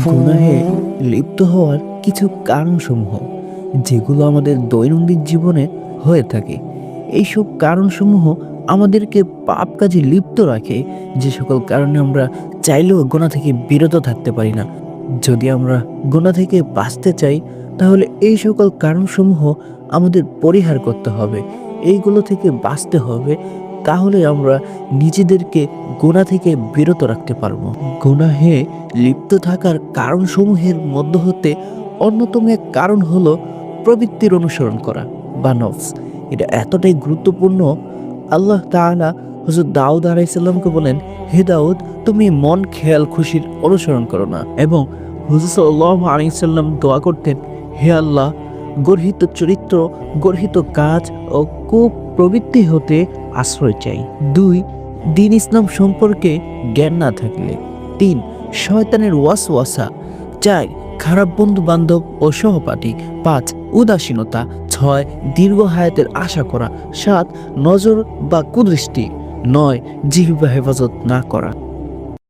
গুনাহে লিপ্ত হওয়ার কিছু কারণসমূহ যেগুলো আমাদের দৈনন্দিন জীবনে হয়ে থাকে। এইসব কারণসমূহ আমাদেরকে পাপ কাজে লিপ্ত রাখে যে সকল কারণে আমরা চাইলেও গোনা থেকে বিরত থাকতে পারি না। যদি আমরা গোনা থেকে বাঁচতে চাই তাহলে এই সকল কারণসমূহ আমাদের পরিহার করতে হবে। এইগুলো থেকে বাঁচতে হবে তাহলে আমরা নিজেদেরকে গোনা থেকে বিরত রাখতে পারব। গুনাহে লিপ্ত থাকার কারণসমূহের মধ্য হতে অন্যতম এক কারণ হলো প্রবৃত্তির অনুসরণ করা বা নফস। এটা এতটাই গুরুত্বপূর্ণ, আল্লাহ তাআলা হজরত দাউদ আলাইসাল্লামকে বলেন, হে দাউদ, তুমি মন, খেয়াল, খুশির অনুসরণ করো না। এবং হুজুর সাল্লাহ আলাইসাল্লাম দোয়া করতেন, হে আল্লাহ গর্হিত চরিত্র, গর্হিত কাজ ও কুপ্রবৃত্তি হতে আশ্রয় চাই। দুই, দিন ইসলাম সম্পর্কে জ্ঞান না থাকলে। তিন, শয়তানের ওয়াস ওয়াসা চার, খারাপ বন্ধু বান্ধব ও সহপাঠী। পাঁচ, উদাসীনতা। ছয়, দীর্ঘ হায়াতের আশা করা। সাত, নজর বা কুদৃষ্টি। নয়, জিহ্বা হেফাজত না করা।